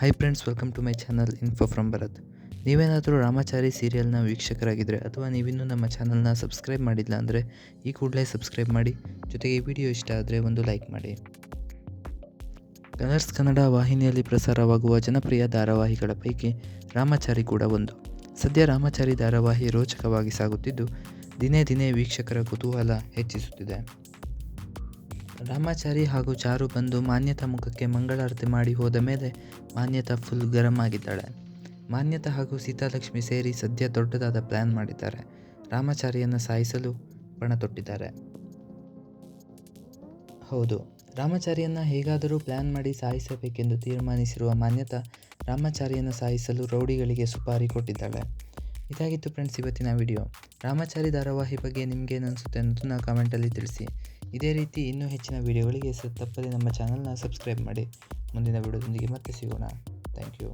Hi friends welcome to my channel info from Bharath ನೀವೇನಾದರೂ ರಾಮಾಚಾರಿ ಸೀರಿಯಲ್ನ ವೀಕ್ಷಕರಾಗಿದ್ದರೆ ಅಥವಾ ನೀವಿನ್ನೂ ನಮ್ಮ ಚಾನಲ್ನ ಸಬ್ಸ್ಕ್ರೈಬ್ ಮಾಡಿಲ್ಲ ಅಂದರೆ ಈ ಕೂಡಲೇ ಸಬ್ಸ್ಕ್ರೈಬ್ ಮಾಡಿ. ಜೊತೆಗೆ ಈ ವಿಡಿಯೋ ಇಷ್ಟ ಆದರೆ ಒಂದು ಲೈಕ್ ಮಾಡಿ. ಕಲರ್ಸ್ ಕನ್ನಡ ವಾಹಿನಿಯಲ್ಲಿ ಪ್ರಸಾರವಾಗುವ ಜನಪ್ರಿಯ ಧಾರಾವಾಹಿಗಳ ಪೈಕಿ ರಾಮಾಚಾರಿ ಕೂಡ ಒಂದು. ಸದ್ಯ ರಾಮಾಚಾರಿ ಧಾರಾವಾಹಿ ರೋಚಕವಾಗಿ ಸಾಗುತ್ತಿದ್ದು ದಿನೇ ದಿನೇ ವೀಕ್ಷಕರ ಕುತೂಹಲ ಹೆಚ್ಚಿಸುತ್ತಿದೆ. ರಾಮಾಚಾರಿ ಹಾಗೂ ಚಾರು ಬಂದು ಮಾನ್ಯತಾ ಮುಖಕ್ಕೆ ಮಂಗಳಾರತಿ ಮಾಡಿ ಹೋದ ಮೇಲೆ ಮಾನ್ಯತಾ ಫುಲ್ ಗರಂ ಆಗಿದ್ದಾಳೆ. ಮಾನ್ಯತಾ ಹಾಗೂ ಸೀತಾಲಕ್ಷ್ಮಿ ಸೇರಿ ಸದ್ಯ ದೊಡ್ಡದಾದ ಪ್ಲ್ಯಾನ್ ಮಾಡಿದ್ದಾರೆ. ರಾಮಾಚಾರಿಯನ್ನು ಸಾಯಿಸಲು ಪಣ ತೊಟ್ಟಿದ್ದಾರೆ. ಹೌದು, ರಾಮಾಚಾರಿಯನ್ನು ಹೇಗಾದರೂ ಪ್ಲ್ಯಾನ್ ಮಾಡಿ ಸಾಯಿಸಬೇಕೆಂದು ತೀರ್ಮಾನಿಸಿರುವ ಮಾನ್ಯತಾ ರಾಮಾಚಾರಿಯನ್ನು ಸಾಯಿಸಲು ರೌಡಿಗಳಿಗೆ ಸುಪಾರಿ ಕೊಟ್ಟಿದ್ದಾಳೆ. ಇದಾಗಿತ್ತು ಫ್ರೆಂಡ್ಸ್ ಇವತ್ತಿನ ವಿಡಿಯೋ ರಾಮಾಚಾರಿ ಧಾರಾವಾಹಿ ಬಗ್ಗೆ ನಿಮಗೇನು ಅನಿಸುತ್ತೆ ಅನ್ನೋದನ್ನ ಕಾಮೆಂಟಲ್ಲಿ ತಿಳಿಸಿ. ಇದೇ ರೀತಿ ಇನ್ನೂ ಹೆಚ್ಚಿನ ವಿಡಿಯೋಗಳಿಗೆ ಸ, ತಪ್ಪದೆ ನಮ್ಮ ಚಾನಲ್ನ ಸಬ್ಸ್ಕ್ರೈಬ್ ಮಾಡಿ. ಮುಂದಿನ ವಿಡಿಯೋದೊಂದಿಗೆ ಮತ್ತೆ ಸಿಗೋಣ. Thank you.